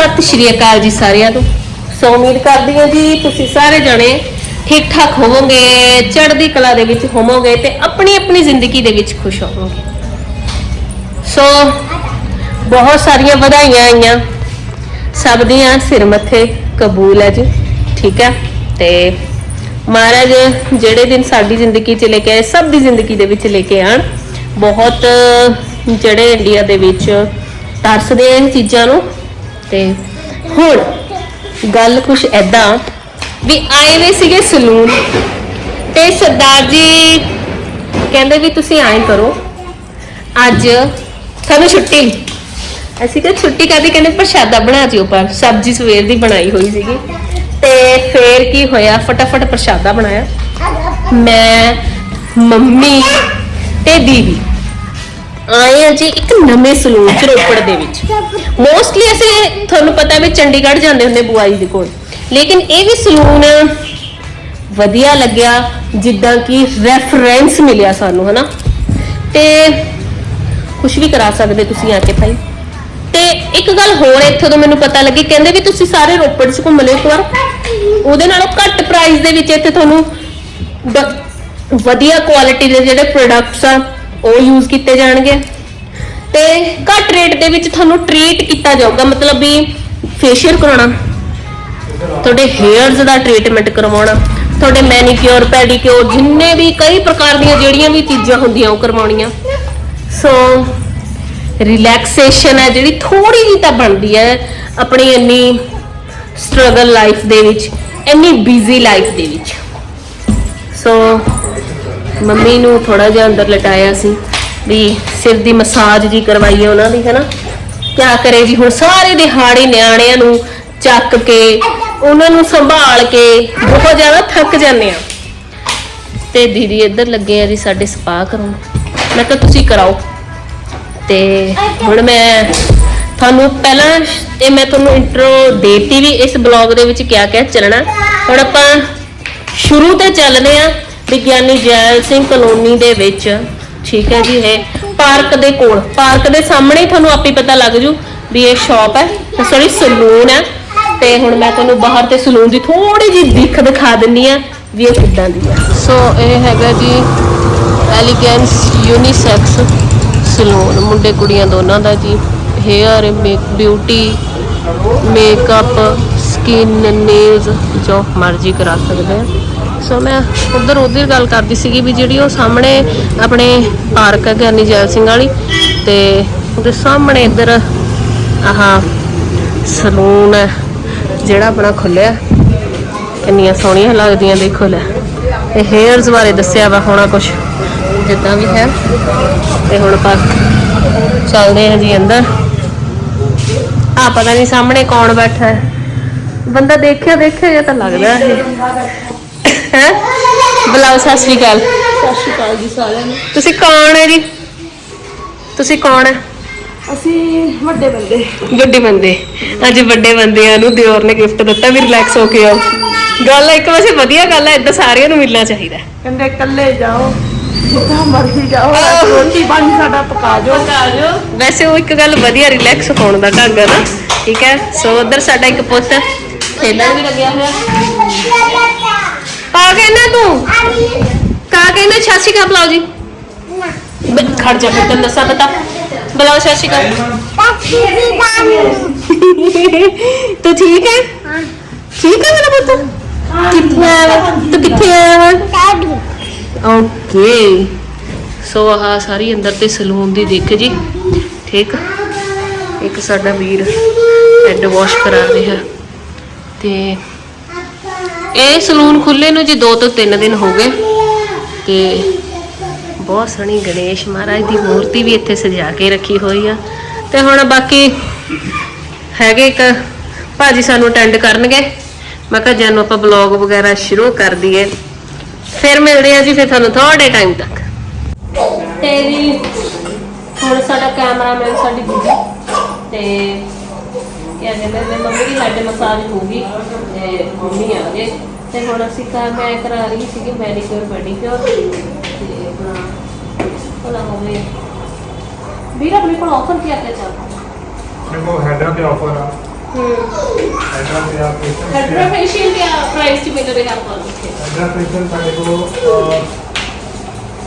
ਸਤਿ ਸ਼੍ਰੀ ਅਕਾਲ ਜੀ ਸਾਰਿਆਂ ਨੂੰ। ਸੋ ਉਮੀਦ ਕਰਦੀ ਹਾਂ ਜੀ ਤੁਸੀਂ ਸਾਰੇ ਜਣੇ ਠੀਕ ਠਾਕ ਹੋਵੋਗੇ, ਚੜ੍ਹਦੀ ਕਲਾ ਦੇ ਵਿੱਚ ਹੋਵੋਗੇ ਤੇ ਆਪਣੀ ਆਪਣੀ ਜ਼ਿੰਦਗੀ ਦੇ ਵਿੱਚ ਖੁਸ਼ ਹੋਵੋਗੇ। ਸੋ ਬਹੁਤ ਸਾਰੀਆਂ ਵਧਾਈਆਂ ਆਈਆਂ। ਸਭ ਦੀਆਂ ਸਿਰ ਮੱਥੇ ਕਬੂਲ ਹੈ ਜੀ, ਠੀਕ ਹੈ? ਤੇ ਮਹਾਰਾਜ ਜਿਹੜੇ ਦਿਨ ਸਾਡੀ ਜ਼ਿੰਦਗੀ 'ਚ ਲੈ ਕੇ ਆਏ, ਸਭ ਦੀ ਜ਼ਿੰਦਗੀ ਦੇ ਵਿੱਚ ਲੈ ਕੇ ਆਣ। ਬਹੁਤ ਜਿਹੜੇ ਇੰਡੀਆ ਦੇ ਵਿੱਚ ਤਰਸਦੇ ਆ ਇਹ ਚੀਜ਼ਾਂ ਨੂੰ। ਤੇ ਹੁਣ ਗੱਲ ਕੁਛ ਐਦਾਂ ਵੀ ਆਏ ਵੇ ਸੀਗੇ ਸਲੂਨ ਤੇ ਸਰਦਾਰ ਜੀ ਕਹਿੰਦੇ ਵੀ ਤੁਸੀਂ ਐਂ ਕਰੋ, ਅੱਜ ਤੁਹਾਨੂੰ ਛੁੱਟੀ। ਅਸੀਂ ਕਿਹਾ ਛੁੱਟੀ ਕਰਦੀ ਕਹਿੰਦੇ ਪ੍ਰਸ਼ਾਦਾ ਬਣਾ ਜਿਓ ਪਰ, ਸਬਜ਼ੀ ਸਵੇਰ ਦੀ ਬਣਾਈ ਹੋਈ ਸੀਗੀ। ਤੇ ਫੇਰ ਕੀ ਹੋਇਆ? ਫਟਾਫਟ ਪ੍ਰਸ਼ਾਦਾ ਬਣਾਇਆ। ਮੈਂ, ਮੰਮੀ ਤੇ ਦੀਦੀ ਆਏ ਆ ਜੀ ਇੱਕ ਨਵੇਂ ਸਲੂਨ ਚ ਰੋਪੜ ਦੇ ਵਿੱਚ। ਮੋਸਟਲੀ ਅਸੀਂ ਤੁਹਾਨੂੰ ਪਤਾ ਵੀ ਚੰਡੀਗੜ੍ਹ ਜਾਂਦੇ ਹੁੰਦੇ ਬੁਆਈ ਦੇ ਕੋਲ। ਲੇਕਿਨ ਇਹ ਵੀ ਸਲੂਨ ਵਧੀਆ ਲੱਗਿਆ, ਜਿੱਦਾਂ ਕਿ ਰੈਫਰੈਂਸ ਮਿਲਿਆ ਸਾਨੂੰ, ਹਨਾ? ਤੇ ਕੁਝ ਵੀ ਕਰਾ ਸਕਦੇ ਤੁਸੀਂ ਆ ਕੇ ਭਾਈ। ਤੇ ਇੱਕ ਗੱਲ ਹੋਰ ਇੱਥੋਂ ਤੋਂ ਮੈਨੂੰ ਪਤਾ ਲੱਗੀ, ਕਹਿੰਦੇ ਵੀ ਤੁਸੀਂ ਸਾਰੇ ਰੋਪੜ 'ਚ ਘੁੰਮ ਲਿਓ ਇੱਕ ਵਾਰ। ਉਹਦੇ ਨਾਲੋਂ ਘੱਟ ਪ੍ਰਾਈਸ ਦੇ ਵਿੱਚ ਇੱਥੇ ਤੁਹਾਨੂੰ ਵਧੀਆ ਕੁਆਲਿਟੀ ਦੇ ਜਿਹੜੇ ਪ੍ਰੋਡਕਟਸ ਆ ਉਹ ਯੂਜ਼ ਕੀਤੇ ਜਾਣਗੇ। ਤੇ ਘੱਟ ਰੇਟ ਦੇ ਵਿੱਚ ਤੁਹਾਨੂੰ ਟ੍ਰੀਟ ਕੀਤਾ ਜਾਊਗਾ, ਮਤਲਬ ਵੀ ਫੇਸ਼ੀਅਲ ਕਰਾਉਣਾ। ਤੁਹਾਡੇ ਹੇਅਰਸ ਦਾ ਟ੍ਰੀਟਮੈਂਟ ਕਰਵਾਉਣਾ। ਤੁਹਾਡੇ ਮੈਨੀਕਿਉਰ ਪੈਡੀਕਿਉਰ ਜਿੰਨੇ ਵੀ ਕਈ ਪ੍ਰਕਾਰ ਦੀਆਂ ਜਿਹੜੀਆਂ ਵੀ ਚੀਜ਼ਾਂ ਹੁੰਦੀਆਂ, ਉਹ ਕਰਵਾਉਣੀਆਂ। ਸੋ ਰਿਲੈਕਸੇਸ਼ਨ ਹੈ ਜਿਹੜੀ ਥੋੜੀ ਜਿਹੀ ਤਾਂ ਬਣਦੀ ਹੈ ਆਪਣੀ ਇੰਨੀ ਸਟਰਗਲ ਲਾਈਫ ਦੇ ਵਿੱਚ, ਇੰਨੀ ਬਿਜ਼ੀ ਲਾਈਫ ਦੇ ਵਿੱਚ। ਸੋ ਮੰਮੀ ਨੂੰ ਥੋੜਾ ਜਿਹਾ ਅੰਦਰ ਲਟਾਇਆ ਸੀ ਵੀ ਸਿਰ ਦੀ ਮਸਾਜ ਜੀ ਕਰਵਾਈਏ ਉਹਨਾਂ ਦੀ, ਹੈਨਾ? ਕਿਆ ਕਰੇ ਜੀ? ਹੁਣ ਸਾਰੇ ਦਿਹਾੜੇ ਨਿਆਣਿਆਂ ਨੂੰ ਚੱਕ ਕੇ, ਉਹਨਾਂ ਨੂੰ ਸੰਭਾਲ ਕੇ ਬਹੁਤ ਜ਼ਿਆਦਾ ਥੱਕ ਜਾਂਦੇ ਆ। ਤੇ ਦੀਦੀ ਇੱਧਰ ਲੱਗੇ ਆ ਜੀ ਸਾਡੇ ਸਪਾ ਕਰਾਉਣ ਮੈਂ ਕਿਹਾ, ਤੁਸੀਂ ਕਰਾਓ। ਤੇ ਹੁਣ ਮੈਂ ਤੁਹਾਨੂੰ ਪਹਿਲਾਂ ਇਹ ਮੈਂ ਤੁਹਾਨੂੰ ਇੰਟਰੋ ਦੇਤੀ ਵੀ ਇਸ ਬਲੌਗ ਦੇ ਵਿੱਚ ਕਿਆ ਕਿਆ ਚੱਲਣਾ। ਹੁਣ ਆਪਾਂ ਸ਼ੁਰੂ ਤੇ ਚੱਲਦੇ ਆ। ਵਿਗਿਆਨੀ ਜੈਲ ਸਿੰਘ ਕਲੋਨੀ ਦੇ ਵਿੱਚ, ਠੀਕ ਹੈ ਜੀ, ਇਹ ਪਾਰਕ ਦੇ ਕੋਲ, ਪਾਰਕ ਦੇ ਸਾਹਮਣੇ ਹੀ ਤੁਹਾਨੂੰ ਆਪੇ ਪਤਾ ਲੱਗ ਜੂ ਵੀ ਇਹ ਸ਼ਾਪ ਹੈ ਸੌਰੀ ਸਲੂਨ ਹੈ, ਤੇ ਹੁਣ ਮੈਂ ਤੁਹਾਨੂੰ ਬਾਹਰ ਤੇ ਸਲੂਨ ਦੀ ਥੋੜੀ ਜਿਹੀ ਦਿੱਖ ਦਿਖਾ ਦਿੰਨੀ ਆ ਵੀ ਇਹ ਕਿੱਦਾਂ ਦੀ ਹੈ। ਸੋ ਇਹ ਹੈਗਾ ਜੀ ਐਲੀਗੈਂਸ ਯੂਨੀਸੈਕਸ ਸਲੂਨ ਮੁੰਡੇ ਕੁੜੀਆਂ ਦੋਨਾਂ ਦਾ ਜੀ hair make beauty makeup skin nails ਜੋ ਮਰਜ਼ੀ ਕਰਾ ਸਕਦੇ ਆ ਸੋ ਮੈਂ ਉਧਰ ਉਧਰ ਗੱਲ ਕਰਦੀ ਸੀਗੀ ਵੀ ਜਿਹੜੀ ਉਹ ਸਾਹਮਣੇ ਆਪਣੇ ਪਾਰਕ ਹੈ ਗਿਆਨੀ ਜੈਲ ਸਿੰਘ ਵਾਲੀ ਤੇ ਉਹਦੇ ਸਾਹਮਣੇ ਇੱਧਰ ਆਹ ਸਲੂਨ ਹੈ, ਜਿਹੜਾ ਆਪਣਾ ਖੁੱਲਿਆ ਕਿੰਨੀਆਂ ਸੋਹਣੀਆਂ ਲੱਗਦੀਆਂ ਦੇਖੋ ਲੈ। ਤੇ ਹੇਅਰਸ ਬਾਰੇ ਦੱਸਿਆ ਵਾ ਹੋਣਾ ਕੁਝ ਜਿੱਦਾਂ ਵੀ ਹੈ। ਤੇ ਹੁਣ ਆਪਾਂ ਚੱਲਦੇ ਹਾਂ ਜੀ ਅੰਦਰ। ਆ ਪਤਾ ਨਹੀਂ ਸਾਹਮਣੇ ਕੌਣ ਬੈਠਾ ਹੈ। ਬੰਦਾ ਦੇਖਿਆ ਦੇਖਿਆ ਜਿਹਾ ਤਾਂ ਲੱਗਦਾ ਇਹ ਹੈ? ਬੁਲਾਓ ਸਤਿ ਸ਼੍ਰੀ ਅਕਾਲ। ਸਤਿ ਸ਼੍ਰੀ ਅਕਾਲ ਜੀ ਸਾਰਿਆਂ ਨੂੰ। ਤੁਸੀਂ ਕੌਣ ਹੈ ਜੀ? ਤੁਸੀਂ ਕੌਣ ਹੈ? ਅਸੀਂ ਵੱਡੇ ਬੰਦੇ। ਵੱਡੇ ਬੰਦੇ। ਅੱਜ ਵੱਡੇ ਬੰਦਿਆਂ ਨੂੰ ਦਿਓਰ ਨੇ ਗਿਫਟ ਦਿੱਤਾ ਵੀ ਰਿਲੈਕਸ ਹੋ ਕੇ ਆਓ। ਗੱਲ ਇੱਕ ਵੈਸੇ ਵਧੀਆ ਗੱਲ ਹੈ ਇਦਾਂ ਸਾਰਿਆਂ ਨੂੰ ਮਿਲਣਾ ਚਾਹੀਦਾ ਕਹਿੰਦੇ ਇਕੱਲੇ ਜਾਓ ਜਿੱਦਾਂ ਮਰਜ਼ੀ ਜਾਓ। ਰੋਟੀ ਪਾਣੀ ਸਾਡਾ ਪਕਾ ਜਾਓ ਵੈਸੇ ਉਹ ਇੱਕ ਗੱਲ ਵਧੀਆ ਰਿਲੈਕਸ ਹੋਣ ਦਾ ਢੰਗ ਹੈ ਨਾ। ਠੀਕ ਹੈ? ਸੋ ਉਧਰ ਸਾਡਾ ਇੱਕ ਪੁੱਤ ਖੇਲਣ ਵੀ ਲੱਗਿਆ ਹੋਇਆ। ਕਾ ਕਹਿੰਦਾ ਤੂੰ? ਕਾ ਕਹਿੰਦਾ ਸਤਿ ਸ਼੍ਰੀ ਅਕਾਲ ਬੁਲਾਓ ਜੀ। ਬ- ਖੜ ਜਾ ਫਿਰ ਤੈਨੂੰ ਦੱਸਾਂ ਪਤਾ। ਬੁਲਾਓ ਸ਼੍ਰੀ ਅਕਾਲ। ਤੂੰ ਠੀਕ ਹੈ? ਠੀਕ ਹੈ ਮੇਰਾ ਪੁੱਤ? ਕਿੱਥੇ ਆਇਆ ਵਾ? ਤੂੰ ਕਿੱਥੇ ਆਇਆ ਵਾ ਓਕੇ। ਸੋ ਆਹ ਸਾਰੀ ਅੰਦਰ ਤੇ ਸਲੂਨ ਦੀ ਦੇਖ ਜੀ। ਠੀਕ? ਇੱਕ ਸਾਡਾ ਵੀਰ ਹੈਡ ਵਾਸ਼ ਕਰਾ ਰਿਹਾ। ਤੇ ਇਹ ਸਲੂਨ ਖੁੱਲੇ ਨੂੰ ਜੀ 2 ਤੋਂ 3 ਦਿਨ ਹੋ ਗਏ ਤੇ ਬਹੁਤ ਸੋਹਣੀ ਗਣੇਸ਼ ਮਹਾਰਾਜ ਦੀ ਮੂਰਤੀ ਵੀ ਇੱਥੇ ਸਜਾ ਕੇ ਰੱਖੀ ਹੋਈ ਆ। ਤੇ ਹੁਣ ਬਾਕੀ ਹੈਗੇ ਇੱਕ ਭਾਜੀ ਸਾਨੂੰ ਅਟੈਂਡ ਕਰਨਗੇ। ਮੈਂ ਕਿਹਾ ਜਾਨੂੰ ਆਪਾਂ ਬਲੌਗ ਵਗੈਰਾ ਸ਼ੁਰੂ ਕਰ ਦਈਏ। ਫਿਰ ਮਿਲਦੇ ਆ ਜੀ, ਫਿਰ ਤੁਹਾਨੂੰ ਥੋੜੇ ਟਾਈਮ ਤੱਕ। ਤੇ ਹੁਣ ਸਾਡਾ ਕੈਮਰਾਮੈਨ ਸਾਡੀ ਬੀਬੀ ਤੇ ਕੀ ਕਹਿੰਦੇ ਨੇ ਮੰਮੀ ਦੀ ਹੈਡ ਮਸਾਜ ਹੋ ਗਈ ਤੇ ਮੰਮੀ ਆ ਗਏ ਤੇ ਹੁਣ ਅਸੀਂ ਕਰ ਮੈਂ ਕਰਾ ਰਹੀ ਸੀਗੀ ਮੈਡੀਕਿਉਰ ਪੈਡੀਕਿਉਰ ਤੇ ਆਪਣਾ ਭਲਾ ਹੋਵੇ ਵੀਰ ਆਪਣੇ ਕੋਲ ਆਫਰ ਕੀ ਆ ਚੱਲਦਾ देखो हेडर के ऑफर आ ਹੂੰ ਹਾਈਡਰਾ ਫੇਸ਼ੀਅਲ ਹੈਡਰਾ ਫੇਸ਼ੀਅਲ ਦੇ ਪ੍ਰਾਈਸ ਚ ਮਿਲ ਰਿਹਾ ਆਪਾਂ ਨੂੰ ਇੱਥੇ ਹਾਈਡਰਾ ਫੇਸ਼ੀਅਲ ਸਾਡੇ ਕੋਲ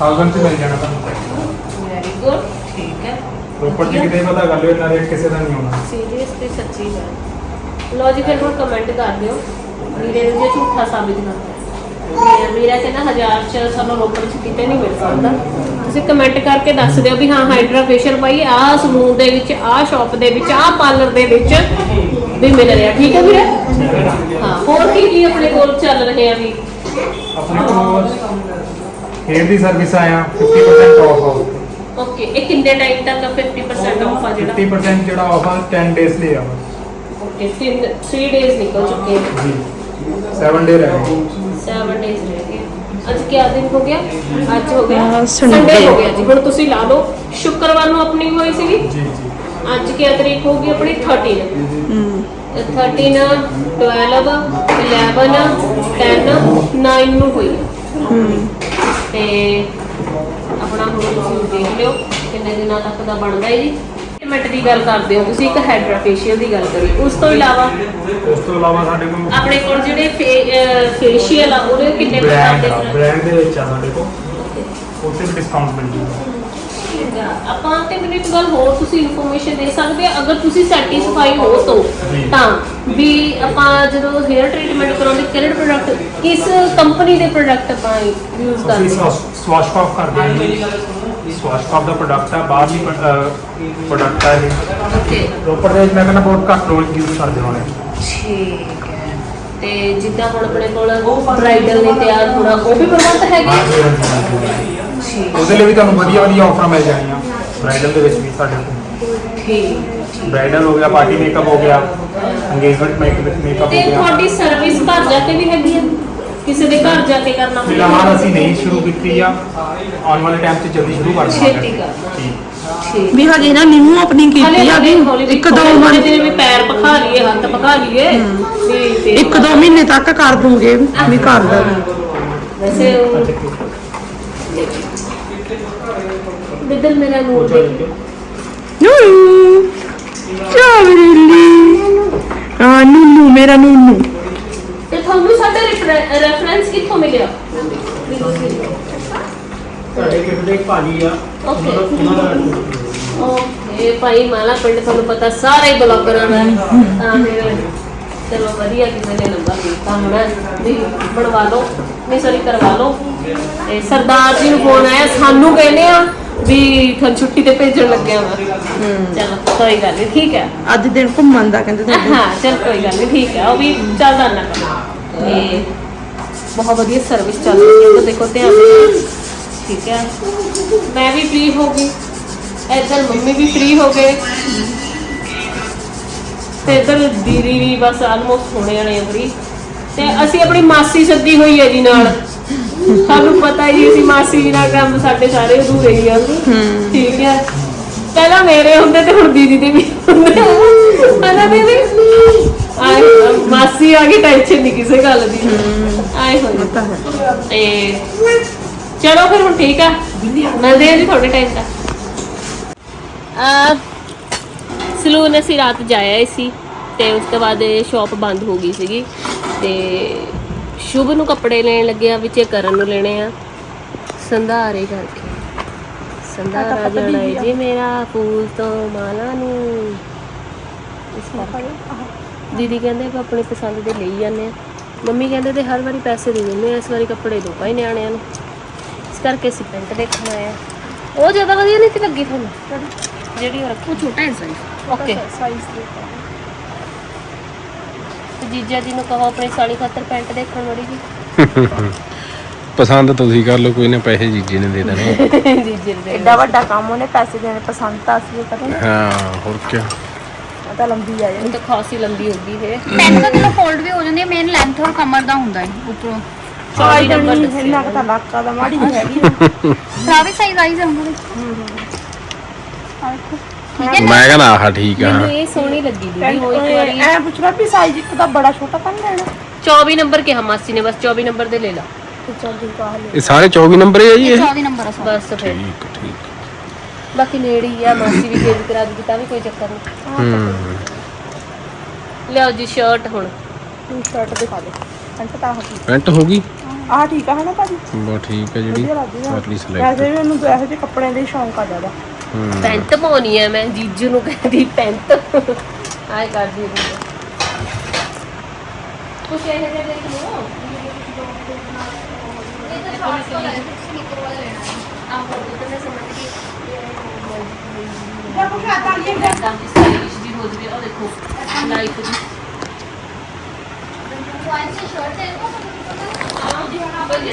1000 ਚ ਮਿਲ ਜਾਣਾ ਤੁਹਾਨੂੰ ਵੈਰੀ ਗੁੱਡ ਠੀਕ ਹੈ ਰੋਪੜ ਚ ਕਿਤੇ ਪਤਾ ਕਰ ਲਿਓ ਇੰਨਾ ਰੇਟ ਕਿਸੇ ਦਾ ਨਹੀਂ ਹੋਣਾ ਸੀਰੀਅਸ ਤੇ ਸੱਚੀ ਗੱਲ। ਲੋ ਜੀ ਫਿਰ ਹੁਣ ਕਮੈਂਟ ਕਰ ਦਿਓ। ਵੀਰੇ ਨੂੰ ਜੇ ਝੂਠਾ ਸਾਬਿਤ ਕਰਦਾ ਮੇਰਾ ਮੇਰਾ ਕਹਿੰਦਾ ਹਜ਼ਾਰ ਚ ਸਾਨੂੰ ਰੋਪੜ ਚ ਕਿਤੇ ਨਹੀਂ ਮਿਲ ਸਕਦਾ। ਤੁਸੀਂ ਕਮੈਂਟ ਕਰਕੇ ਦੱਸ ਦਿਓ ਵੀ ਹਾਂ ਹਾਈਡਰਾ ਫੇਸ਼ੀਅਲ ਭਾਈ ਆਹ ਸਮੂਹ ਦੇ ਵਿੱਚ ਆਹ ਸ਼ਾਪ ਦੇ ਵਿੱਚ ਆਹ ਪਾਰਲਰ ਦੇ ਵਿੱਚ ਵੀ ਮਿਲ ਰਿਹਾ। ਠੀਕ ਹੈ ਵੀਰੇ? ਹਾਂ ਹੋਰ ਕੀ ਕੀ ਆਪਣੇ ਕੋਲ ਚੱਲ ਰਹੇ ਆ ਵੀ? ਆਪਣੇ ਕੋਲ ਹੇਅਰ ਦੀ ਸਰਵਿਸ ਆਇਆ 50% ਆਫ ਆ। ਓਕੇ ਇਹ ਕਿੰਨੇ ਟਾਈਮ ਤੱਕ 50% ਆਫ ਆ ਜਿਹੜਾ? 50% ਜਿਹੜਾ ਆਫ ਆ 10 ਡੇਜ਼ ਲਈ ਆ ਓਕੇ 3 3 ਡੇਜ਼ ਨਿਕਲ ਚੁੱਕੇ ਹਨ ਜੀ। 7 ਡੇ ਰਹਿ ਗਏ। 7 ਡੇਜ਼ ਰਹਿ ਗਏ। ਅੱਜ ਕਿਆ ਦਿਨ ਹੋ ਗਿਆ? ਅੱਜ ਹੋ ਗਿਆ? ਹਾਂ, ਸੰਡੇ Sunday। ਹੋ ਗਿਆ ਜੀ। ਹੁਣ ਤੁਸੀਂ ਲਾ ਲਓ। ਸ਼ੁੱਕਰਵਾਰ ਨੂੰ ਆਪਣੀ ਹੋਈ ਸੀਗੀ? ਜੀ ਜੀ। ਅੱਜ ਕਿਆ ਤਰੀਕ ਹੋਊਗੀ ਆਪਣੀ? 13 ਹੂੰ 13 12 11 10 9 ਨੂੰ ਹੋਈ। ਹੈ। ਹੂੰ। ਤੇ ਆਪਣਾ ਹੁਣ ਤੁਸੀਂ ਦੇਖ ਲਿਓ ਕਿੰਨੇ ਦਿਨਾਂ ਤੱਕ ਦਾ ਬਣਦਾ ਹੈ ਜੀ। ਮਿੰਟ ਦੀ ਗੱਲ ਕਰਦੇ ਹੋ ਤੁਸੀਂ ਇੱਕ ਹੈਡਰਾ ਫੇਸ਼ੀਅਲ ਦੀ ਗੱਲ ਕਰੀ ਉਸ ਤੋਂ ਇਲਾਵਾ ਉਸ ਤੋਂ ਇਲਾਵਾ ਸਾਡੇ ਕੋਲ ਆਪਣੇ ਕੋਲ ਜਿਹੜੇ ਫੇਸ਼ੀਅਲ ਆ ਉਹਦੇ ਕਿੰਨੇ ਪ੍ਰਕਾਰ ਦੇ ਆ ਬ੍ਰਾਂਡ ਦੇ ਵਿੱਚ ਆ ਸਾਡੇ ਕੋਲ। ਉੱਥੇ ਵੀ ਡਿਸਕਾਊਂਟ ਮਿਲ ਜੂਗਾ। ਆਪਾਂ ਤੇ ਮੈਨੂੰ ਇੱਕ ਗੱਲ ਹੋਰ ਤੁਸੀਂ ਇਨਫੋਰਮੇਸ਼ਨ ਦੇ ਸਕਦੇ ਆ। ਅਗਰ ਤੁਸੀਂ ਸੈਟੀਸਫਾਈ ਹੋ ਤੋਂ। ਤਾਂ ਵੀ ਆਪਾਂ ਜਦੋਂ ਹੇਅਰ ਟ੍ਰੀਟਮੈਂਟ ਕਰਾਉਂਦੇ ਕਿਹੜੇ ਪ੍ਰੋਡਕਟ ਕਿਸ ਕੰਪਨੀ ਦੇ ਪ੍ਰੋਡਕਟ ਆਪਾਂ ਯੂਜ਼ ਕਰਦੇ? ਹਾਂ ਸਵਾਸ਼ ਕਾਫ ਕਰਦੇ ਹਾਂ ਸਵਾਸ਼ ਕਾਫ ਦਾ ਪ੍ਰੋਡਕਟ ਆ ਬਾਹਰਲੀ ਪ੍ਰੋਡਕਟ ਆ ਇਹ ਓਕੇ। ਰੋਪੜ ਦੇ ਵਿੱਚ ਮੈਂ ਕਹਿੰਦਾ ਬਹੁਤ ਘੱਟ ਲੋਕ ਯੂਜ਼ ਕਰਦੇ ਹੋਣੇ। ਠੀਕ ਹੈ। ਤੇ ਜਿੱਦਾਂ ਹੁਣ ਆਪਣੇ ਕੋਲ ਬ੍ਰਾਈਡਲ ਨੇ ਤਿਆਰ ਹੋਣਾ ਉਹ ਵੀ ਪ੍ਰਬੰਧ ਹੈਗੇ। ਠੀਕ। ਉਹਦੇ ਲਈ ਵੀ ਤੁਹਾਨੂੰ ਵਧੀਆ ਵਧੀਆ ਆਫਰ ਮਿਲ ਜਾਣੀਆਂ। ਬ੍ਰਾਈਡਲ ਦੇ ਵਿੱਚ ਵੀ ਸਾਡੇ ਕੋਲ। ਠੀਕ ਬ੍ਰਾਈਡਲ ਹੋ ਗਿਆ ਪਾਰਟੀ ਮੇਕਅਪ ਹੋ ਗਿਆ ਇੰਗੇਜਮੈਂਟ ਮੇਕਅਪ ਤੇ ਹੋ ਗਿਆ। ਤੁਹਾਡੀ ਸਰਵਿਸ ਘਰ ਜਾ ਕੇ ਵੀ ਹੈਗੀ ਹੈ ਕਿਸੇ ਦੇ ਘਰ ਜਾ ਕੇ ਕਰਨਾ ਹੋਵੇ? ਫਿਲਹਾਲ ਅਸੀਂ ਨਹੀਂ ਸ਼ੁਰੂ ਕੀਤੀ ਆ। ਆਉਣ ਵਾਲੇ ਟਾਈਮ 'ਚ ਜਲਦੀ ਸ਼ੁਰੂ ਕਰ ਦੇਵਾਂਗੇ। ਛੇਤੀ ਕਰਨਾ। ਜੀ। ਠੀਕ ਵੀ ਹਜੇ ਨਾ ਨਿੰਮੂ ਆਪਣੀ ਕੀਤੀ ਆ ਹੌਲੀ ਵੀ ਹੌਲੀ ਇੱਕ ਦੋ ਹੌਲੀ ਮਨ ਜਿਹੇ ਵੀ ਪੈਰ ਪਖਾ ਲਈਏ ਹੱਥ ਪਖਾ ਲਈਏ। ਵੀ ਤੇ ਇੱਕ ਦੋ ਮਹੀਨੇ ਤੱਕ ਕਰ ਦੂੰਗੇ ਵੀ ਕਰ ਦਾ। ਵੈਸੇ ਉਹ ਬਿਦਲ ਮੇਰਾ ਨੂਰ ਦੇ ਨੂਨੂ ਚਾਵਰੀਲੀ। ਆ ਨੂਨੂ ਮੇਰਾ ਨੂਨੂ ਤੇ ਤੁਹਾਨੂੰ ਸਾਡਾ ਰੈਫਰੈਂਸ ਕਿੱਥੋਂ ਮਿਲਿਆ? ਸਾਡੇ ਕਿਸੇ ਦੇ ਭਾਜੀ ਆ। ਓਕੇ ਉਹਨਾਂ ਦਾ ਓਕੇ ਭਾਈ ਮਾਲਾ ਪਿੰਡ ਤੁਹਾਨੂੰ ਪਤਾ ਸਾਰੇ ਬਲੌਗਰਾਂ ਦਾ ਤਾਂ ਫਿਰ ਚਲੋ ਵਧੀਆ ਕਿਸੇ ਨੇ ਨੰਬਰ ਦਿੱਤਾ ਹੋਣਾ। ਵੀ ਬਣਵਾ ਲਓ। ਨਹੀਂ ਸੌਰੀ ਕਰਵਾ ਲਓ। ਤੇ ਸਰਦਾਰ ਜੀ ਨੂੰ ਫੋਨ ਆਇਆ। ਸਾਨੂੰ ਕਹਿੰਦੇ ਆ ਵੀ ਤੁਹਾਨੂੰ ਛੁੱਟੀ ਤੇ ਭੇਜਣ ਲੱਗਿਆ ਵਾ। ਚਲੋ ਕੋਈ ਗੱਲ ਨਹੀਂ ਠੀਕ ਹੈ। ਅੱਜ ਦਿਨ ਘੁੰਮਣ ਦਾ ਕਹਿੰਦੇ ਤੁਹਾਡੇ। ਹਾਂ ਚਲ ਕੋਈ ਗੱਲ ਨਹੀਂ ਠੀਕ ਹੈ। ਉਹ ਵੀ ਚੱਲਦਾ ਨਾ ਤੇ ਬਹੁਤ ਵਧੀਆ ਸਰਵਿਸ ਚੱਲ ਰਹੀ ਹੈ। ਤਾਂ ਦੇਖੋ, ਧਿਆਨ ਨਾਲ। ਠੀਕ ਹੈ। ਮੈਂ ਵੀ ਫ੍ਰੀ ਹੋ ਗਈ। ਇੱਧਰ ਮੰਮੀ ਵੀ ਫ੍ਰੀ ਹੋ ਗਏ। ਤੇ ਇੱਧਰ ਦੀਦੀ ਵੀ ਬਸ ਆਲਮੋਸਟ ਹੋਣੇ ਵਾਲੇ ਆ ਫ੍ਰੀ ਤੇ ਅਸੀਂ ਆਪਣੀ ਮਾਸੀ ਸੱਦੀ ਹੋਈ ਹੈ ਜੀ ਨਾਲ। ਸਾਨੂੰ ਪਤਾ ਹੀ ਅਸੀਂ ਮਾਸੀ ਜੀ ਨਾਲ ਕੰਮ ਸਾਡੇ ਸਾਰੇ ਅਧੂਰੇ ਹੀ ਆ। ਠੀਕ ਹੈ। ਪਹਿਲਾਂ ਮੇਰੇ ਹੁੰਦੇ ਤੇ ਹੁਣ ਦੀਦੀ ਦੇ ਵੀ ਹੁੰਦੇ ਹਨਾ ਦੀਦੀ ਆਏ ਮਾਸੀ ਆ ਗਈ ਟੈਨਸ਼ਨ ਨਹੀਂ ਕਿਸੇ ਗੱਲ ਦੀ। ਆਏ ਹੋਏ। ਤਾਂ ਹੈ। ਤੇ ਚਲੋ ਫਿਰ ਹੁਣ ਠੀਕ ਆ। ਮਿਲਦੇ ਆ ਜੀ ਥੋੜੇ ਟਾਈਮ ਤੱਕ ਆ ਸਲੂਨ ਅਸੀਂ ਰਾਤ ਜਾਇਆ ਸੀ ਤੇ ਉਸ ਤੋਂ ਬਾਅਦ ਸ਼ਾਪ ਬੰਦ ਹੋ ਗਈ ਸੀਗੀ। ਤੇ ਸ਼ੁਭ ਨੂੰ ਕੱਪੜੇ ਲੈਣ ਲੱਗਿਆ ਵਿੱਚ ਕਰਨ ਨੂੰ ਲੈਣੇ ਆ। ਸੰਧਾਰੇ ਕਰਕੇ। ਸੰਧਾਰਾ ਜਾਣਾ ਜੀ ਮੇਰਾ ਫੂਲ ਤੋਂ ਮਾਲਾ ਨੂੰ। ਇਸ ਕਰਕੇ। ਦੀਦੀ ਕਹਿੰਦੇ ਕਿ ਆਪਣੀ ਪਸੰਦ ਦੇ ਲਈ ਜਾਂਦੇ ਆ। ਮੰਮੀ ਕਹਿੰਦੇ ਤੇ ਹਰ ਵਾਰੀ ਪੈਸੇ ਦੇ ਦਿੰਦੇ ਆ ਇਸ ਵਾਰੀ ਕੱਪੜੇ ਦੋ ਭਾਈ ਨਿਆਣਿਆਂ ਨੂੰ। ਇਸ ਕਰਕੇ ਅਸੀਂ ਪੈਂਟ ਦੇਖਣ ਆਏ ਆ। ਉਹ ਜ਼ਿਆਦਾ ਵਧੀਆ ਨਹੀਂ ਸੀ ਲੱਗੀ ਤੁਹਾਨੂੰ? ਜਿਹੜੀ ਉਹ ਰੱਖੋ। ਛੋਟਾ ਹੈ ਸਾਈਜ਼ ਓਕੇ ਤੇ ਜੀਜਾ ਜੀ ਨੂੰ ਕਹੋ ਆਪਣੀ ਸਾਲੀ ਖਾਤਰ ਪੈਂਟ ਦੇਖਣ ਵੜੀ ਜੀ। ਪਸੰਦ ਤੁਸੀਂ ਕਰ ਲਓ ਕੋਈ ਨਾ ਪੈਸੇ ਜੀਜੇ ਨੇ ਦੇ ਦੇਣੇ। ਜੀਜੇ ਦੇ ਐਡਾ ਵੱਡਾ ਕੰਮ ਉਹਨੇ ਪੈਸੇ ਦੇਣੇ ਪਸੰਦ ਤਾਂ ਅਸੀਂ ਕਰੇ ਹਾਂ ਹੋਰ ਕੀ ਤਾਂ ਲੰਬੀ ਆ ਹੁਣ ਤਾਂ ਖਾਸੀ ਲੰਬੀ ਹੋ ਗਈ ਹੈ ਪੈਨ ਤਾਂ ਚਲੋ ਫੋਲਡ ਵੀ ਹੋ ਜਾਂਦੀ ਹੈ ਮੇਨ ਲੈਂਥ ਔਰ ਕਮਰ ਦਾ ਹੁੰਦਾ ਹੈ ਉੱਪਰੋਂ। ਚੌੜੀ ਨੰਬਰ ਦੱਸਿਆ ਇੰਨਾ ਕੁ ਤਾਂ ਲੱਕਾ ਦਾ ਮਾੜੀ ਜਿਹੀ ਹੈਗੀ ਆ। ਤਾਂ ਵੀ ਸਹੀ ਰਾਈਜ਼ ਆਉਂਦਾ ਦੇਖੋ ਨਾ? ਮੈਂ ਕਹਿੰਦਾ ਆਹ ਠੀਕ ਆ। ਮੈਨੂੰ ਇਹ ਸੋਹਣੀ ਲੱਗੀ ਦੀਦੀ ਉਹ ਇੱਕ ਵਾਰੀ ਐ ਪੁੱਛਣਾ ਵੀ ਸਾਈਜ਼ ਇੱਕ ਤਾਂ ਬੜਾ ਛੋਟਾ ਤਾਂ ਨਹੀਂ ਲੈਣਾ? 24 ਨੰਬਰ ਕਿਹਾ ਮਾਸੀ ਨੇ ਬਸ 24 ਨੰਬਰ ਦੇ ਲੈ ਲਾ। ਇਹ ਸਾਰੇ 24 ਨੰਬਰ ਹੀ ਆ ਜੀ ਇਹ ਇਹ? 24 ਨੰਬਰ ਆ ਸਾਰਾ। ਬਸ ਫਿਰ। ਠੀਕ ਠੀਕ ਬਾਕੀ ਨੇੜੇ ਹੀ ਆ ਮਾਸੀ ਵੀ ਗੇਜ ਕਰਾ ਦਿੱਤੀ ਤਾਂ ਵੀ ਕੋਈ ਚੱਕਰ ਨਹੀਂ। ਹੂੰ। ਲਿਆਓ ਜੀ ਸ਼ਰਟ ਹੁਣ। ਟੀ ਸ਼ਰਟ ਦਿਖਾ ਦੇ। ਪੈਂਟ ਤਾਂ ਹੱਥੀ ਪੈਂਟ ਹੋ ਗਈ? ਆਹ ਠੀਕ ਆ ਹੈ ਨਾ ਭਾਜੀ? ਬਹੁਤ ਠੀਕ ਹੈ ਜਿਹੜੀ ਵਧੀਆ ਲੱਗਦੀ ਆ। ਸਿਲੈਕਟ ਵੈਸੇ ਵੀ ਮੈਨੂੰ ਤਾਂ ਇਹੋ ਜਿਹੇ ਕੱਪੜਿਆਂ ਦੇ ਹੀ ਸ਼ੌਂਕ ਆ ਜ਼ਿਆਦਾ। ਹੂੰ। ਪੈਂਟ ਪਾਉਣੀ ਹੈ ਮੈਂ ਜੀਜੂ ਨੂੰ ਕਹਿੰਦੀ ਪੈਂਟ। ਆਏ ਕਰਦੀ ਹੁੰਦੀ ਕੁਛ ਇਹ ਜਿਹਾ ਦੇਖ ਲਓ। ਜਾਂ ਕੁਛ ਇਹ ਏਦਾਂ ਦੀ ਸਟਾਈਲਿਸ਼ ਜੀ ਹੋ ਦੀ ਬੜੀ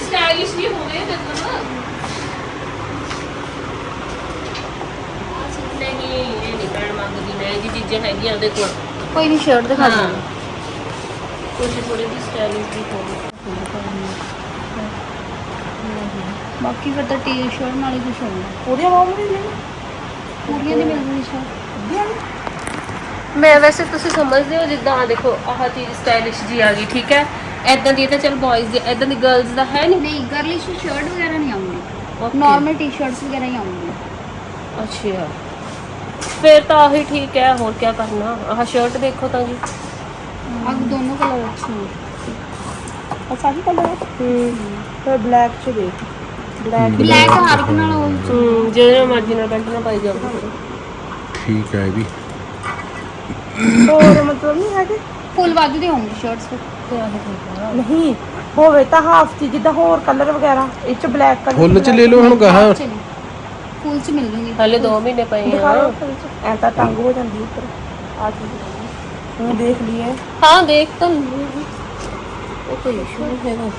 ਸਟਾਈਲਿਸ਼ ਵੀ ਹੋਵੇ ਮਤਲਬ ਨਹੀਂ ਇਹ ਨਹੀਂ ਕਰਨ ਮੰਗਦੀ ਮੈਂ ਜੀ ਚੀਜ਼ਾਂ ਹੈਗੀਆਂ ਉਹਦੇ ਕੋਲ ਕੋਈ ਨਹੀਂ ਸ਼ਰਟ ਦਿਖਾ ਹਾਂ। ਦੇ ਕੁਝ ਥੋੜੀ ਜਿਹੀ ਸਟਾਈਲਿਸ਼ ਵੀ ਹੋਵੇ। ਬਾਕੀ ਫਿਰ ਤਾਂ ਟੀ-ਸ਼ਰਟ ਨਾਲ ਹੀ ਕੁਛ ਹੋਣਾ ਪੂਰੀਆਂ ਬਾਹਾਂ ਵੀ ਨੇ ਪੂਰੀਆਂ ਜੂਗੀ ਸ਼ਰਟ। ਮੈਂ ਵੈਸੇ ਤੁਸੀਂ ਸਮਝਦੇ ਹੋ ਜਿੱਦਾਂ ਆਹ ਦੇਖੋ ਆਹ ਚੀਜ਼ ਸਟਾਈਲਿਸ਼ ਜੀ ਆ ਗਈ ਠੀਕ ਹੈ? ਐਦਾਂ ਦੀ ਇਹ ਤਾਂ ਚਲ ਬॉयਜ਼ ਦੀ ਐਦਾਂ ਦੀ ਗਰਲਸ ਦਾ ਹੈ ਨਹੀਂ? ਨਹੀਂ ਗਰਲਿਸ਼ ਸ਼ਰਟ ਵਗੈਰਾ ਨਹੀਂ ਆਉਂਗੀ Okay. ਨਾਰਮਲ ਟੀ-ਸ਼ਰਟਸ ਵਗੈਰਾ ਹੀ ਆਉਂਗੀ ਅੱਛਾ। ਫਿਰ ਤਾਂ ਆਹੀ ਠੀਕ ਹੈ ਹੋਰ ਕੀ ਕਰਨਾ? ਆਹ ਸ਼ਰਟ ਦੇਖੋ ਤਾਂ ਜੀ। ਆਹ ਦੋਨੋਂ ਕਲਰ ਅੱਛੇ ਨੇ। ਆ ਸਾਰੀ ਕਲਰ ਹੂੰ। ਫਿਰ ਬਲੈਕ ਚ ਦੇਖ। ਬਲੈਕ ਬਲੈਕ ਹਰ ਇੱਕ ਨਾਲ ਉਹ ਹੂੰ ਜਿਹੜੇ ਮਰਜ਼ੀ ਨਾਲ ਪੈਂਟ ਨਾ ਪਾਈ ਜਾਓ। ਠੀਕ ਹੈ ਇਹ ਵੀ। ਹੋਰ ਮਤਲਬ ਨਹੀਂ ਹੈਗੇ? ਫੁੱਲ ਵਾਧੂ ਦੇ ਹੋਣਗੇ ਸ਼ਰਟਸ ਨਹੀਂ ਹੋਵੇ ਤਾਂ ਹਾਫ ਚ ਜਿੱਦਾਂ ਹੋਰ ਕਲਰ ਵਗੈਰਾ ਇਹ ਚ ਬਲੈਕ ਕਲਰ ਫੁੱਲ ਚ ਲੈ ਲਓ ਹੁਣ ਗਾਹਾਂ। ਫੁੱਲ ਚ ਮਿਲ ਜੂਗੀ ਹਲੇ 2 ਮਹੀਨੇ ਪਏ ਆ। ਐ ਤਾਂ ਟੰਗ ਹੋ ਜਾਂਦੀ ਉੱਪਰ। ਆ ਚੀਜ਼ ਹੁਣ ਦੇਖ ਲਈਏ। ਹਾਂ ਦੇਖ ਤਾਂ ਲਈਏ। ਜੀ। ਉਹ ਕੋਈ ਇਸ਼ੂ ਨਹੀਂ ਹੈਗਾ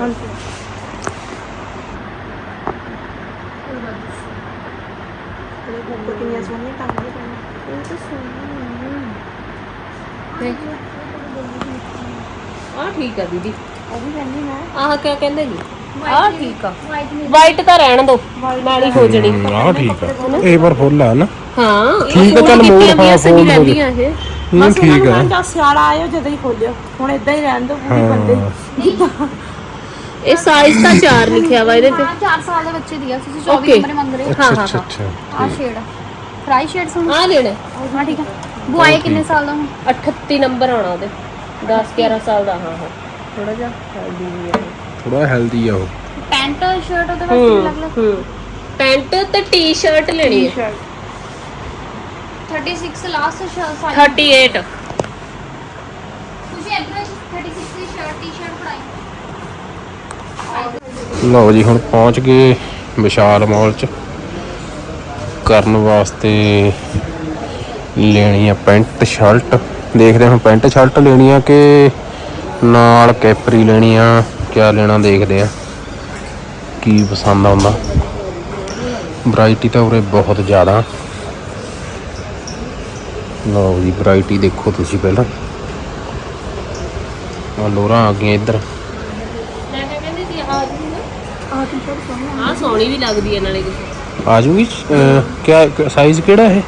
ਹਾਂਜੀ। ਇਹ ਕਿੰਨੀਆਂ ਸੋਹਣੀਆਂ ਟੰਗ ਹੋ ਜਾਂਦੀਆਂ ਆਹ ਠੀਕ ਆ ਦੀਦੀ ਉਹ ਵੀ ਕਹਿੰਦੀ ਮੈਂ ਆਹ ਕਿਆ ਕਹਿੰਦੇ ਜੀ ਆਹ ਠੀਕ ਆ ਵਾਈਟ ਤਾਂ ਰਹਿਣ ਦੋ ਮੈਲੀ ਹੋ ਜਣੀ ਆਹ ਠੀਕ ਆ ਇਹ ਪਰ ਫੁੱਲ ਆ ਨਾ ਹਾਂ ਠੀਕ ਆ, ਚੱਲ ਮੋੜ, ਹਾਂ, ਸਹੀ ਹੋ ਰਹਿੰਦੀਆਂ ਇਹ ਠੀਕ ਆ ਜਾਂ ਸਿਆਲਾ ਆਇਓ ਜਦੋਂ ਹੀ ਖੋਲਿਓ ਹੁਣ ਇਦਾਂ ਹੀ ਰਹਿਣ ਦੋ ਪੂਰੀ ਬੰਦੇ ਇਹ ਸਾਈਜ਼ ਤਾਂ 4 ਲਿਖਿਆ ਵਾ ਇਹਦੇ ਤੇ 4 ਸਾਲ ਦੇ ਬੱਚੇ ਦੀ ਆ ਤੁਸੀਂ 24 ਨੰਬਰ ਮੰਗ ਰਹੇ ਹੋ ਅੱਛਾ ਹਾਂ, ਹਾਂ। ਅੱਛਾ ਸ਼ੇਡ ਫਰਾਈ ਸ਼ੇਡ ਸੁਣ ਆ ਲੈਣਾ। ਹਾਂ ਠੀਕ ਆ। ਬੁਆਏ ਕਿੰਨੇ ਸਾਲ ਦਾ ਹੁਣ? 38 ਨੰਬਰ ਆਉਣਾ ਉਹਦੇ। 10 11 ਸਾਲ ਦਾ ਹਾਂ ਹਾਂ। ਥੋੜਾ ਜਿਹਾ ਹੈਲਦੀ ਵੀ ਹੈ ਥੋੜਾ ਹੈਲਦੀ ਆ ਉਹ। ਪੈਂਟ ਸ਼ਰਟ ਉਹਦੇ ਵਾਸਤੇ ਵੀ ਅਲੱਗ ਅਲੱਗ ਹੂੰ। ਪੈਂਟ ਤੇ ਟੀ-ਸ਼ਰਟ ਲੈਣੀ ਹੈ 36 ਲਾਸਟ ਸਾਈਜ਼ 38 ਤੁਸੀਂ ਇੱਧਰ 36 ਦੀ ਸ਼ਰਟ ਟੀ-ਸ਼ਰਟ ਫੜਾਈ ਲਓ ਜੀ ਹੁਣ ਪਹੁੰਚ ਗਏ ਵਿਸ਼ਾਲ ਮਾਲ ਚ। ਕਰਨ ਵਾਸਤੇ ਲੈਣੀ ਆ ਪੈਂਟ ਸ਼ਰਟ। ਦੇਖਦੇ ਹਾਂ ਪੈਂਟ ਸ਼ਰਟ ਲੈਣੀ ਆ ਕਿ ਨਾਲ ਕੈਪਰੀ ਲੈਣੀ ਆ, ਕਿਆ ਲੈਣਾ ਦੇਖਦੇ ਆ। ਕੀ ਪਸੰਦ ਆਉਂਦਾ। ਵੈਰਾਈਟੀ ਤਾਂ ਉਰੇ ਬਹੁਤ ਜ਼ਿਆਦਾ। ਲਓ ਜੀ ਵੈਰਾਈਟੀ ਦੇਖੋ ਤੁਸੀਂ ਪਹਿਲਾਂ। ਆ ਲੋਰਾਂ ਆ ਗਈਆਂ ਇੱਧਰ। ਆ ਸੋਹਣੀ ਵੀ ਲੱਗਦੀ ਹੈ ਨਾਲੇ ਕੁਝ ਆ ਜੂਗੀ ਕਿਆ ਸਾਈਜ਼ ਕਿਹੜਾ ਹੈ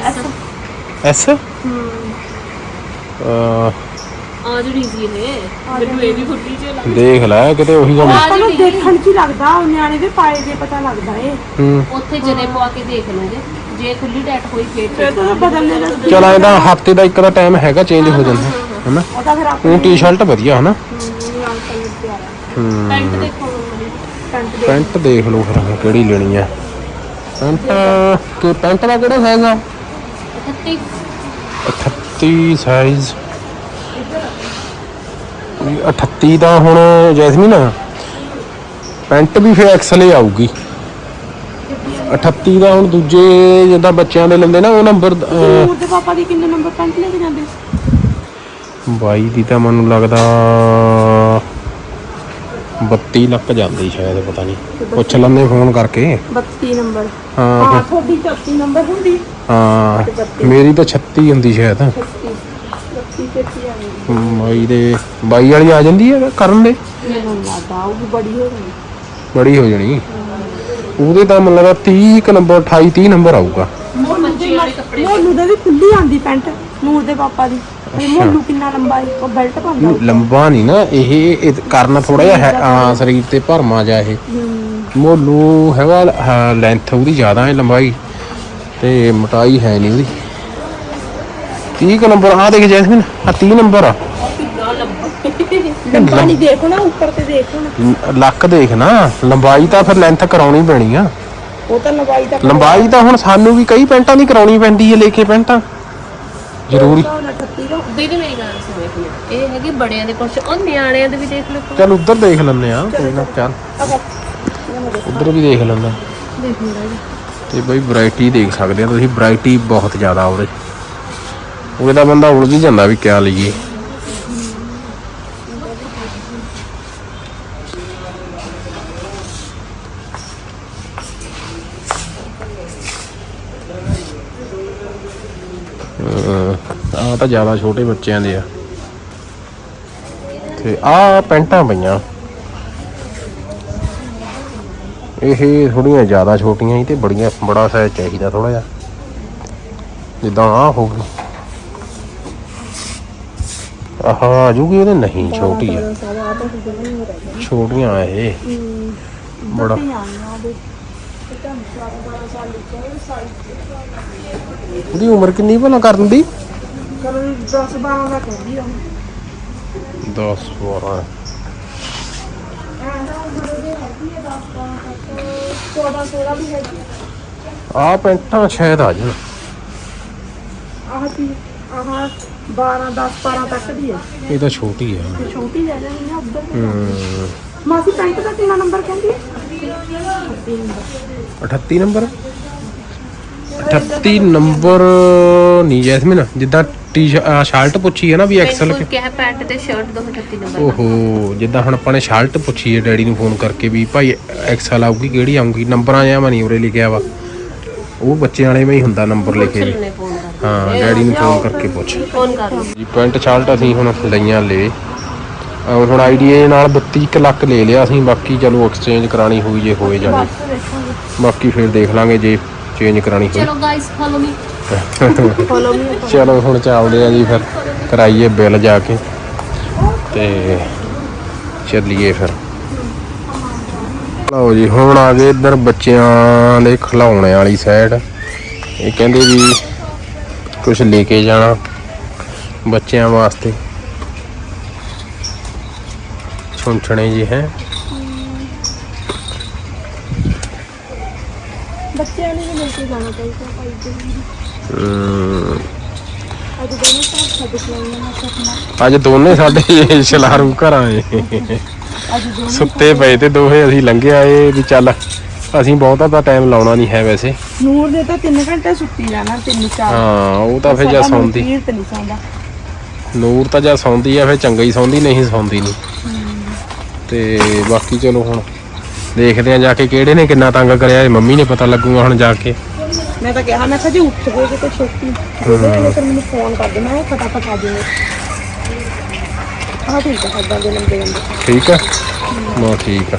ਐਸ ਐਸ ਆ ਜੁੜੀ ਸੀ ਇਹ। ਮੈਨੂੰ ਇਹ ਵੀ ਫੁੱਟੀ ਚ ਲੱਗ ਦੇਖ ਲੈ ਕਿਤੇ ਉਹੀ ਗੱਲ ਆਪਾਂ ਨੂੰ ਦੇਖਣ ਚ ਹੀ ਲੱਗਦਾ ਉਹ ਨਿਆਣੇ ਦੇ ਪਾਏ ਦੇ ਪਤਾ ਲੱਗਦਾ ਏ ਉੱਥੇ ਜਦੇ ਪਵਾ ਕੇ ਦੇਖ ਲਵਾਂਗੇ ਜੇ। ਖੁੱਲੀ ਟੈਟ ਹੋਈ ਫੇਰ ਫਿਰ ਤਾਂ ਬਦਲਨੇ ਦਾ ਚਲ ਇਹਦਾ ਹਫ਼ਤੇ ਦਾ ਇੱਕ ਦਾ ਟਾਈਮ ਹੈਗਾ ਚੇਂਜ ਹੋ ਜਾਂਦਾ ਹੈਨਾ? ਉਹ ਤਾਂ ਫਿਰ ਆਪਾਂ ਉਹ ਟੀ-ਸ਼ਰਟ ਵਧੀਆ ਹਨਾ? ਪੈਂਟ ਦੇਖੋ ਪੈਂਟ ਦੇਖ ਲਓ ਫਿਰ ਕਿਹੜੀ ਲੈਣੀ ਆ। ਪੈਂਟ ਕਿ ਪੈਂਟ ਦਾ ਕਿਹੜਾ ਸਾਈਜ਼ ਆ? 38 38 ਸਾਈਜ਼ 38 ਦਾ ਹੁਣ ਜੈਸਮੀਨ ਪੈਂਟ ਵੀ ਫਿਰ ਐਕਸਲ ਹੀ ਆਊਗੀ। 38 ਦਾ ਹੁਣ ਦੂਜੇ ਜਿੱਦਾਂ ਬੱਚਿਆਂ ਦੇ ਲੈਂਦੇ ਨਾ ਉਹ ਨੰਬਰ ਦੇ ਪਾਪਾ ਦੀ ਕਿੰਨੇ ਨੰਬਰ ਪੈਂਟ ਲੈ ਕੇ ਜਾਂਦੇ? 22 ਦੀ ਤਾਂ ਮੈਨੂੰ ਲੱਗਦਾ 32 ਲੱਕ ਜਾਂਦੀ ਸ਼ਾਇਦ ਪਤਾ ਨਹੀਂ। ਪੁੱਛ ਲੈਂਦੇ ਫੋਨ ਕਰਕੇ। 32 ਨੰਬਰ। ਹਾਂ ਤੁਹਾਡੀ 34 ਨੰਬਰ ਹੁੰਦੀ। ਹਾਂ ਮੇਰੀ ਤਾਂ 36 ਹੁੰਦੀ ਸ਼ਾਇਦ। 36 32 ਤੇ ਆ ਗਈ ਬਾਈ ਦੇ ਬਾਈ ਵਾਲੀ ਆ ਜਾਂਦੀ ਹੈ ਕਰਨ ਦੇ? ਮੈਨੂੰ ਲੱਗਦਾ ਉਹ ਬੜੀ ਹੋ ਗਈ ਬੜੀ ਹੋ ਜਾਣੀ। ਉਹਦੇ ਤਾਂ ਮੈਨੂੰ ਲੱਗਦਾ 30 ਕ ਨੰਬਰ 28 30 ਨੰਬਰ ਆਊਗਾ। ਮੋਲੂ ਦੇ ਵੀ ਖੁੱਲੀ ਆਂਦੀ ਪੈਂਟ ਨੂਰ ਦੇ ਪਾਪਾ ਦੀ। ਮੋਲੂ ਕਿੰਨਾ ਲੰਬਾ ਹੈ ਉਹ ਬੈਲਟ ਪਾਉਂਦਾ ਉਹ। ਲੰਬਾ ਨਹੀਂ ਨਾ ਇਹ ਇਹ ਕਰਨਾ ਥੋੜਾ ਜਿਹਾ ਹੈ ਆ ਸਰੀਰ ਤੇ ਭਰਮਾ ਜਾ ਇਹ। ਮੋਲੂ ਹੈਗਾ ਲੈਂਥ ਉਹਦੀ ਜ਼ਿਆਦਾ ਹੈ ਲੰਬਾਈ ਤੇ ਮੋਟਾਈ ਹੈ ਨਹੀਂ ਉਹਦੀ। 30 ਕੁ ਨੰਬਰ ਆ ਦੇਖ ਜੈਸਮੀਨ ਆ 30 ਨੰਬਰ ਆ। ਲੰਬਾ। ਨਹੀਂ ਦੇਖੋ ਨਾ ਉੱਪਰ ਤੇ ਦੇਖੋ ਨਾ ਲ- ਲੱਕ ਦੇਖ ਨਾ ਲੰਬਾਈ ਤਾਂ ਫਿਰ ਲੈਂਥ ਕਰਾਉਣੀ ਪੈਣੀ ਆ। ਉਹ ਤਾਂ ਲੰਬਾਈ ਤਾਂ ਲੰਬਾਈ ਤਾਂ ਹੁਣ ਸਾਨੂੰ ਵੀ ਕਈ ਪੈਂਟਾਂ ਦੀ ਕਰਾਉਣੀ ਪੈਂਦੀ ਹੈ ਲੈ ਕੇ ਪੈਂਟਾਂ। ਜ਼ਰੂਰੀ। ਦੀਦੀ ਮੇਰੀ ਗੱਲ ਸੁਣੋ ਇਹ ਹੈਗੇ ਬੜਿਆਂ ਦੇ ਕੁਛ। ਉਹ ਨਿਆਣਿਆਂ ਦੇ ਵੀ ਦੇਖ ਲਓ ਚੱਲ ਉੱਧਰ ਦੇਖ ਲੈਂਦੇ ਆ ਕੋਈ ਨਾ ਚੱਲ। ਉੱਧਰ ਵੀ ਦੇਖ ਲੈਂਦੇ ਆ। ਤੇ ਬਈ ਵੈਰਾਈਟੀ ਦੇਖ ਸਕਦੇ ਆ ਤੁਸੀਂ। ਵੈਰਾਈਟੀ ਬਹੁਤ ਜ਼ਿਆਦਾ ਉਹਦੇ। ਉਹਦੇ ਦਾ ਬੰਦਾ ਉਲਝ ਜਾਂਦਾ ਵੀ ਕਿਆ ਲਈਏ ਆ ਤਾਂ ਜ਼ਿਆਦਾ ਛੋਟੇ ਬੱਚਿਆਂ ਦੇ ਆ। ਤੇ ਆ ਪੈਂਟਾਂ ਪਈਆਂ। ਇਹ ਥੋੜੀਆਂ ਜ਼ਿਆਦਾ ਛੋਟੀਆਂ ਸੀ ਤੇ ਬੜੀਆਂ, ਬੜਾ ਸਾਈਜ਼ ਚਾਹੀਦਾ ਥੋੜਾ ਜਿਹਾ। ਜਿੱਦਾਂ ਆ ਹੋ ਗਈ। ਆਹ ਆ ਜੂਗੀ ਇਹਦੇ ਨਹੀਂ, ਛੋਟੀ ਆ। ਛੋਟੀਆਂ ਇਹ। ਬੜਾ। ਉਹਦੀ ਉਮਰ ਕਿੰਨੀ ਭਲਾ ਕਰਨ ਦੀ? ਕਰਨ 10 12 ਦਾ ਕਹਿੰਦੀ ਆ? 10 12 14 16 ਵੀ ਹੈਗੀ ਆ। ਪੈਂਟਾਂ ਸ਼ਾਇਦ ਆ ਜਾਣ। ਆਹ ਕੀ ਆਹ 12 10 12 ਤੱਕ ਦੀ ਹੈ ਇਹ ਤਾਂ ਛੋਟੀ ਆ। ਤੇ ਛੋਟੀ ਲੈ ਜਾਣੀ ਆ ਉੱਧਰ। ਹਮ, ਮਾਸੀ ਪੈਂਟ ਦਾ ਕਿੰਨਾ ਨੰਬਰ ਕਹਿੰਦੀ ਹੈ 38 ਨੰਬਰ? 38 ਨੰਬਰ ਨਹੀਂ ਜੈਸਮਿਨ ਜਿੱਦਾਂ ਟੀ ਸ਼ਰਟ ਪੁੱਛੀ ਹੈ ਨਾ ਵੀ ਐਕਸਲ ਕਿਹਾ ਪੈਂਟ ਤੇ ਸ਼ਰਟ 238 ਨੰਬਰ ਦਾ ਓਹੋ ਜਿੱਦਾਂ ਹੁਣ ਆਪਾਂ ਨੇ ਸ਼ਰਟ ਪੁੱਛੀ ਹੈ ਡੈਡੀ ਨੂੰ ਫੋਨ ਕਰਕੇ ਵੀ ਭਾਈ ਐਕਸਲ ਆਊਗੀ ਕਿਹੜੀ ਆਊਗੀ? ਨੰਬਰਾਂ ਜਾਂ ਨਹੀਂ ਉਰੇ ਲਿਖਿਆ ਵਾ। ਉਹ ਬੱਚੇ ਵਾਲੇ ਮੈਂ ਹੀ ਹੁੰਦਾ ਨੰਬਰ ਲਿਖੇ ਵੀ। ਹਾਂ ਡੈਡੀ ਨੂੰ ਫੋਨ ਕਰਕੇ ਪੁੱਛ। ਫੋਨ ਕਰ ਲਓ। ਜੀ ਪੈਂਟ ਸ਼ਰਟ ਅਸੀਂ ਹੁਣ ਲਈਆਂ ਲੈ। ਅਹ ਹੁਣ ਆਈਡੀਆ ਨਾਲ 32 ਕੁ ਲੱਖ ਲੈ ਲਿਆ ਅਸੀਂ ਬਾਕੀ ਚਲੋ ਐਕਸਚੇਂਜ ਕਰਾਣੀ ਹੋਈ ਜੇ ਹੋਏ ਜਾਣੀ। ਬਾਕੀ ਫਿਰ ਦੇਖ ਲਾਂਗੇ ਜੇ ਚੇਂਜ ਕਰਾਣੀ ਹੋਈ। ਚਲੋ ਗਾਇਸ ਫੋਲੋ ਮੀ ਚਲੋ ਹੁਣ ਚੱਲਦੇ ਆ ਜੀ ਫਿਰ। ਕਰਾਈਏ ਬਿੱਲ ਜਾ ਕੇ। ਤੇ ਚੱਲੀਏ ਫਿਰ। ਲਓ ਜੀ ਹੁਣ ਆ ਗਏ ਇੱਧਰ ਬੱਚਿਆਂ ਦੇ ਖਿਡੌਣੇ ਵਾਲੀ ਸਾਈਡ ਇਹ ਕਹਿੰਦੇ ਵੀ ਕੁਝ ਲੈ ਕੇ ਜਾਣਾ ਬੱਚਿਆਂ ਵਾਸਤੇ। ਛੁੰਛਣੇ ਜੀ ਹੈ। ਬੱਚਿਆਂ ਨੂੰ ਵੀ ਲੈ ਕੇ ਜਾਣਾ ਚਾਹੀਦਾ ਭਾਈ ਜੀ। ਅੱਜ ਦੋਨੋਂ ਸਾਡੇ ਛਲਾਰੂ ਘਰਾਂ ਏ। ਸੁੱਤੇ ਪਏ ਤੇ ਦੋਹੇ ਅਸੀਂ ਲੰਘੇ ਆਏ ਵੀ ਚੱਲ ਅਸੀਂ ਬਹੁਤਾ ਤਾਂ ਟਾਈਮ ਲਾਉਣਾ ਨਹੀਂ ਹੈ ਵੈਸੇ। ਨੂਰ ਦੇ ਤਾਂ 3 ਘੰਟੇ ਸੁੱਤੀ ਰਹਿਣਾ 3 4 ਹਾਂ ਉਹ ਤਾਂ ਫਿਰ ਜਾਂ ਸੌਂਦੀ। ਨੂਰ ਤਾਂ ਜਾਂ ਸੌਂਦੀ ਆ ਫਿਰ ਚੰਗਾ ਹੀ ਸੌਂਦੀ ਨਹੀਂ ਸੌਂਦੀ ਨਹੀਂ ਤੇ ਬਾਕੀ ਚਲੋ ਹੁਣ ਦੇਖਦੇ ਆ ਜਾ ਕੇ ਕਿਹੜੇ ਨੇ ਕਿੰਨਾ ਤੰਗ ਕਰਿਆ ਇਹ ਮੰਮੀ ਨੇ ਪਤਾ ਲੱਗੂਗਾ ਹੁਣ ਜਾ ਕੇ। ਮੈਂ ਤਾਂ ਕਿਹਾ ਮੈਂ ਕਿਹਾ ਜੇ ਉੱਠ ਗਏ ਕਿਤੇ ਛੇਤੀ ਉਹਦੇ ਨਾਲ ਫਿਰ ਮੈਨੂੰ ਫੋਨ ਕਰ ਦੇ ਮੈਂ ਕਿਹਾ ਫਟਾਫਟ ਆ ਜਾਊਂਗਾ। ਆਹ ਠੀਕ ਹੈ ਸਾਡਾ ਦੇ ਲੰਬੇ ਠੀਕ ਆ? ਬਹੁਤ ਠੀਕ ਆ।